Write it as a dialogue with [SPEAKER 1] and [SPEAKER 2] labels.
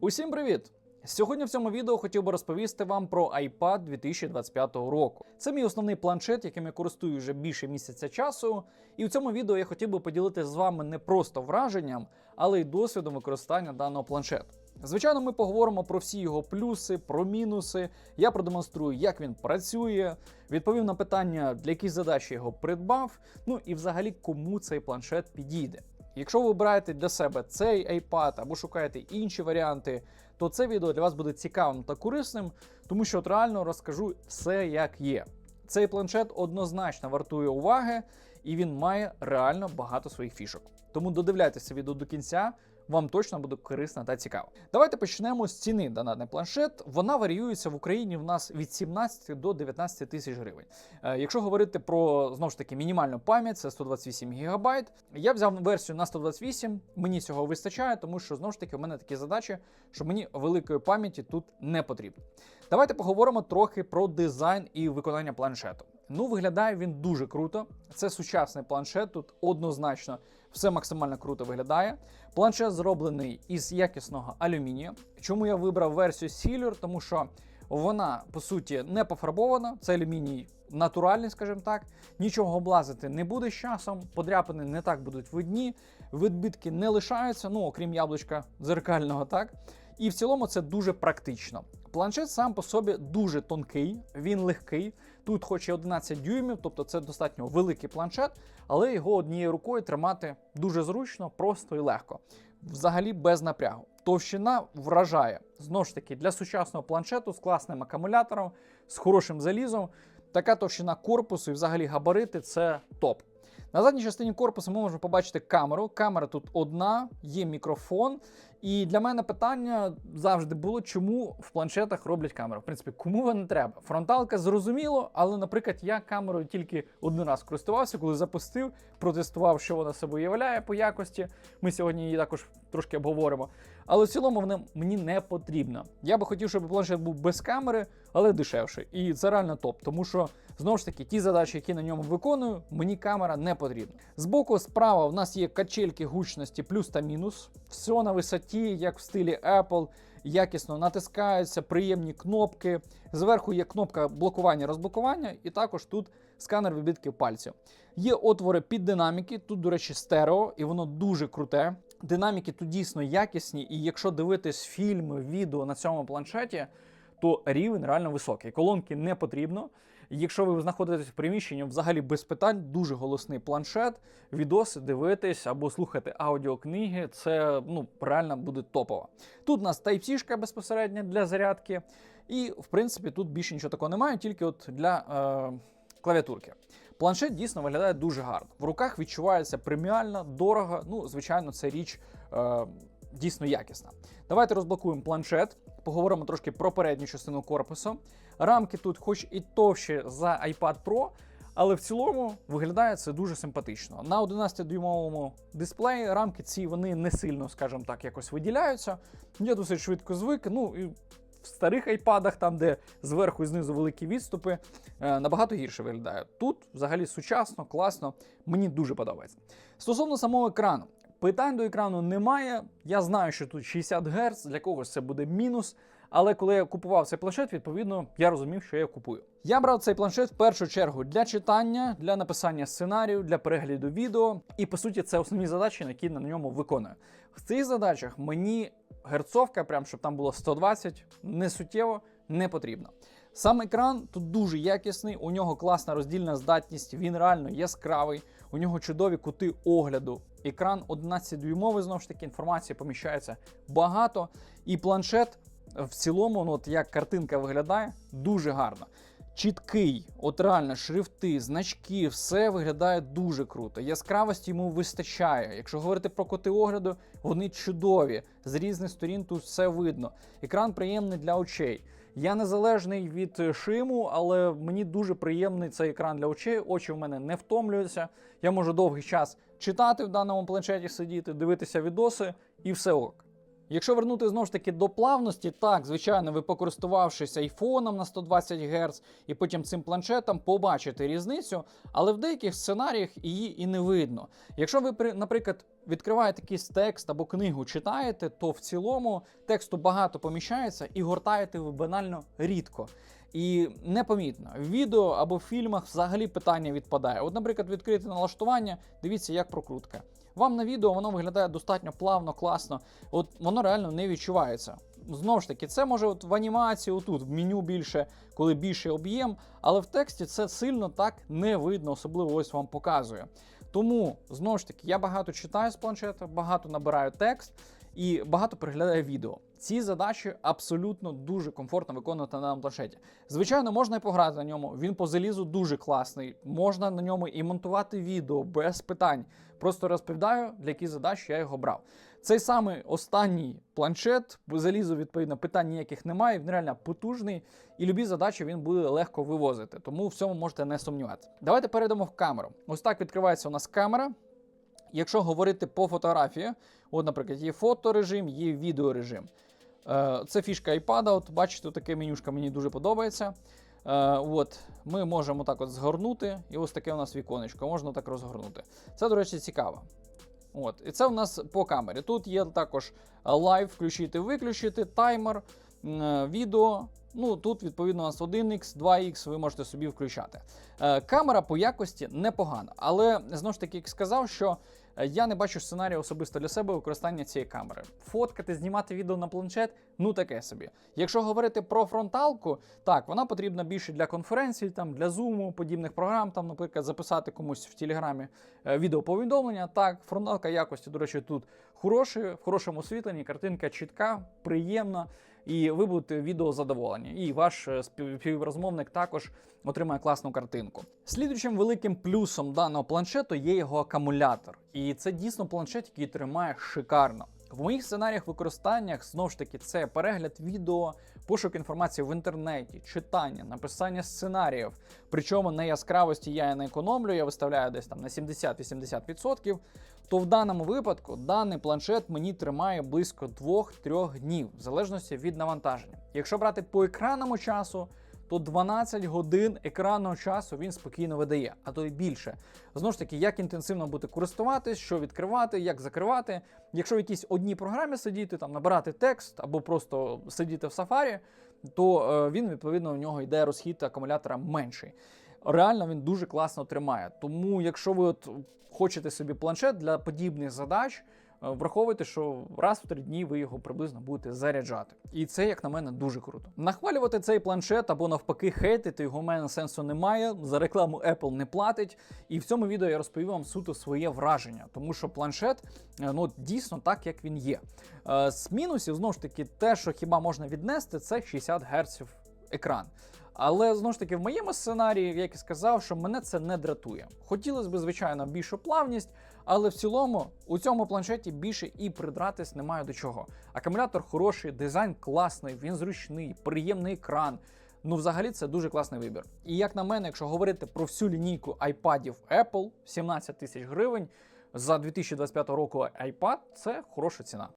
[SPEAKER 1] Усім привіт! Сьогодні в цьому відео хотів би розповісти вам про iPad 2025 року. Це мій основний планшет, яким я користую вже більше місяця часу. І в цьому відео я хотів би поділитися з вами не просто враженням, але й досвідом використання даного планшету. Звичайно, ми поговоримо про всі його плюси, про мінуси. Я продемонструю, як він працює, відповім на питання, для яких задач я його придбав. Ну і взагалі кому цей планшет підійде. Якщо ви обираєте для себе цей iPad або шукаєте інші варіанти, то це відео для вас буде цікавим та корисним, тому що от реально розкажу все як є. Цей планшет однозначно вартує уваги, і він має реально багато своїх фішок. Тому додивляйтеся відео до кінця. Вам точно буде корисно та цікаво. Давайте почнемо з ціни на планшет. Вона варіюється в Україні в нас від 17 до 19 тисяч гривень. Е, якщо говорити про знову ж таки мінімальну пам'ять, це 128 ГБ. Я взяв версію на 128, мені цього вистачає, тому що знову ж таки у мене такі задачі, що мені великої пам'яті тут не потрібно. Давайте поговоримо трохи про дизайн і виконання планшету. Ну, виглядає він дуже круто. Це сучасний планшет. Тут однозначно все максимально круто виглядає. Планшет зроблений із якісного алюмінію. Чому я вибрав версію Silver? Тому що вона по суті не пофарбована. Це алюміній натуральний, скажімо так. Нічого облазити не буде з часом. Подряпини не так будуть видні, відбитки не лишаються, ну окрім яблучка дзеркального, так. І в цілому це дуже практично. Планшет сам по собі дуже тонкий, він легкий. Тут, хоч і 11 дюймів, тобто це достатньо великий планшет, але його однією рукою тримати дуже зручно, просто і легко. Взагалі без напрягу. Товщина вражає. Знову ж таки, для сучасного планшету з класним акумулятором, з хорошим залізом. Така товщина корпусу і взагалі габарити це топ. На задній частині корпусу ми можемо побачити камеру. Камера тут одна, є мікрофон. І для мене питання завжди було, чому в планшетах роблять камеру. В принципі, кому вона треба? Фронталка зрозуміло, але, наприклад, я камерою тільки один раз користувався, коли запустив, протестував, що вона собою являє по якості. Ми сьогодні її також трошки обговоримо. Але в цілому вона мені не потрібна. Я би хотів, щоб планшет був без камери, але дешевший. І це реально топ, тому що знову ж таки ті задачі, які на ньому виконую, мені камера не потрібна. Збоку справа в нас є качельки гучності плюс та мінус. Все на висоті, як в стилі Apple. Якісно натискаються, приємні кнопки. Зверху є кнопка блокування-розблокування, і також тут сканер відбитків пальців. Є отвори під динаміки, тут, до речі, стерео, і воно дуже круте. Динаміки тут дійсно якісні, і якщо дивитись фільми, відео на цьому планшеті, то рівень реально високий. Колонки не потрібно. Якщо ви знаходитесь в приміщенні, взагалі без питань, дуже голосний планшет, відоси дивитись або слухати аудіокниги, це ну реально буде топово. Тут у нас Type-C безпосередньо для зарядки, і в принципі тут більше нічого такого немає, тільки от для е, клавіатурки. Планшет дійсно виглядає дуже гарно. В руках відчувається преміально, дорого. Ну, звичайно, це річ. Е, Дійсно якісна. Давайте розблокуємо планшет, поговоримо трошки про передню частину корпусу. Рамки тут, хоч і товщі за iPad Pro, але в цілому виглядає це дуже симпатично. На 11-дюймовому дисплеї рамки ці вони не сильно, скажімо так, якось виділяються. Я досить швидко звик. Ну і в старих айпадах, там, де зверху і знизу великі відступи, е, набагато гірше виглядає. Тут взагалі сучасно, класно, мені дуже подобається. Стосовно самого екрану. Питань до екрану немає. Я знаю, що тут 60 Гц, для когось це буде мінус. Але коли я купував цей планшет, відповідно, я розумів, що я купую. Я брав цей планшет в першу чергу для читання, для написання сценарію, для перегляду відео. І по суті, це основні задачі, які на ньому виконую. В цих задачах мені герцовка, прям щоб там було 120, не суттєво не потрібно. Сам екран тут дуже якісний, у нього класна роздільна здатність, він реально яскравий, у нього чудові кути огляду. Екран 11-дюймовий, знову ж таки, інформації поміщається багато. І планшет в цілому, ну от як картинка виглядає, дуже гарно. Чіткий, от реально шрифти, значки, все виглядає дуже круто. Яскравості йому вистачає. Якщо говорити про коти огляду, вони чудові. З різних сторін тут все видно. Екран приємний для очей. Я незалежний від шиму, але мені дуже приємний цей екран для очей. Очі в мене не втомлюються. Я можу довгий час читати в даному планшеті, сидіти, дивитися відоси, і все ок. Якщо вернути знову ж таки до плавності, так, звичайно, ви покористувавшись айфоном на 120 Гц і потім цим планшетом, побачите різницю, але в деяких сценаріях її і не видно. Якщо ви, при- наприклад, відкриваєте якийсь текст або книгу читаєте, то в цілому тексту багато поміщається і гортаєте ви банально рідко. І непомітно. В відео або в фільмах взагалі питання відпадає. От, наприклад, відкрите налаштування, дивіться, як прокрутка. Вам на відео воно виглядає достатньо плавно, класно. От воно реально не відчувається. Знову ж таки, це може от в анімації, отут, в меню більше, коли більший об'єм, але в тексті це сильно так не видно, особливо ось вам показує. Тому знову ж таки, я багато читаю з планшета, багато набираю текст і багато переглядаю відео. Ці задачі абсолютно дуже комфортно виконувати на планшеті. Звичайно, можна і пограти на ньому. Він по залізу дуже класний. Можна на ньому і монтувати відео без питань. Просто розповідаю, для яких задач я його брав. Цей самий останній планшет, залізу, відповідно, питань ніяких немає. Він реально потужний, і любі задачі він буде легко вивозити. Тому в цьому можете не сумніватися. Давайте перейдемо в камеру. Ось так відкривається у нас камера. Якщо говорити по фотографії, от, наприклад, є фоторежим, є відеорежим. Е, Це фішка iPad, от бачите, таке менюшка мені дуже подобається. Е, От, Ми можемо так от згорнути, і ось таке у нас віконечко, можна так розгорнути. Це, до речі, цікаво. От, І це у нас по камері. Тут є також лайв, включити, виключити, таймер, відео. Ну, тут, відповідно, у нас 1x, 2x, ви можете собі включати. Е, камера по якості непогана, але знову ж таки, сказав, що е, я не бачу сценарію особисто для себе використання цієї камери. Фоткати, знімати відео на планшет, ну таке собі. Якщо говорити про фронталку, так, вона потрібна більше для конференцій, там, для зуму, подібних програм, там, наприклад, записати комусь в телеграмі е, відеоповідомлення. Так, фронталка якості, до речі, тут хороші, в хорошому освітленні, картинка чітка, приємна. І ви будете відео задоволені. І ваш е, співрозмовник також отримає класну картинку. Слідуючим великим плюсом даного планшету є його акумулятор. І це дійсно планшет, який тримає шикарно. В моїх сценаріях використаннях знову ж таки це перегляд відео, пошук інформації в інтернеті, читання, написання сценаріїв. Причому на яскравості я не економлю, я виставляю десь там на 70-80%. То в даному випадку даний планшет мені тримає близько 2-3 днів, в залежності від навантаження. Якщо брати по екранному часу, то 12 годин екранного часу він спокійно видає, а то й більше. Знову ж таки, як інтенсивно бути користуватись, що відкривати, як закривати. Якщо в якійсь одній програмі сидіти, там набирати текст або просто сидіти в сафарі, то е, він відповідно у нього йде розхід акумулятора менший. Реально він дуже класно тримає. Тому, якщо ви от хочете собі планшет для подібних задач, враховуйте, що раз в три дні ви його приблизно будете заряджати. І це, як на мене, дуже круто. Нахвалювати цей планшет або навпаки хейтити його в мене сенсу немає. За рекламу Apple не платить. І в цьому відео я розповів вам суто своє враження, тому що планшет е, ну дійсно так, як він є. Е, З мінусів знову ж таки, те, що хіба можна віднести, це 60 Гц екран. Але знову ж таки, в моєму сценарії, як і сказав, що мене це не дратує. Хотілося б, звичайно, більшу плавність, але в цілому у цьому планшеті більше і придратись немає до чого. Акумулятор хороший, дизайн класний, він зручний, приємний екран. Ну, взагалі, це дуже класний вибір. І як на мене, якщо говорити про всю лінійку iPadів Apple, 17 тисяч гривень за 2025 року iPad – це хороша ціна.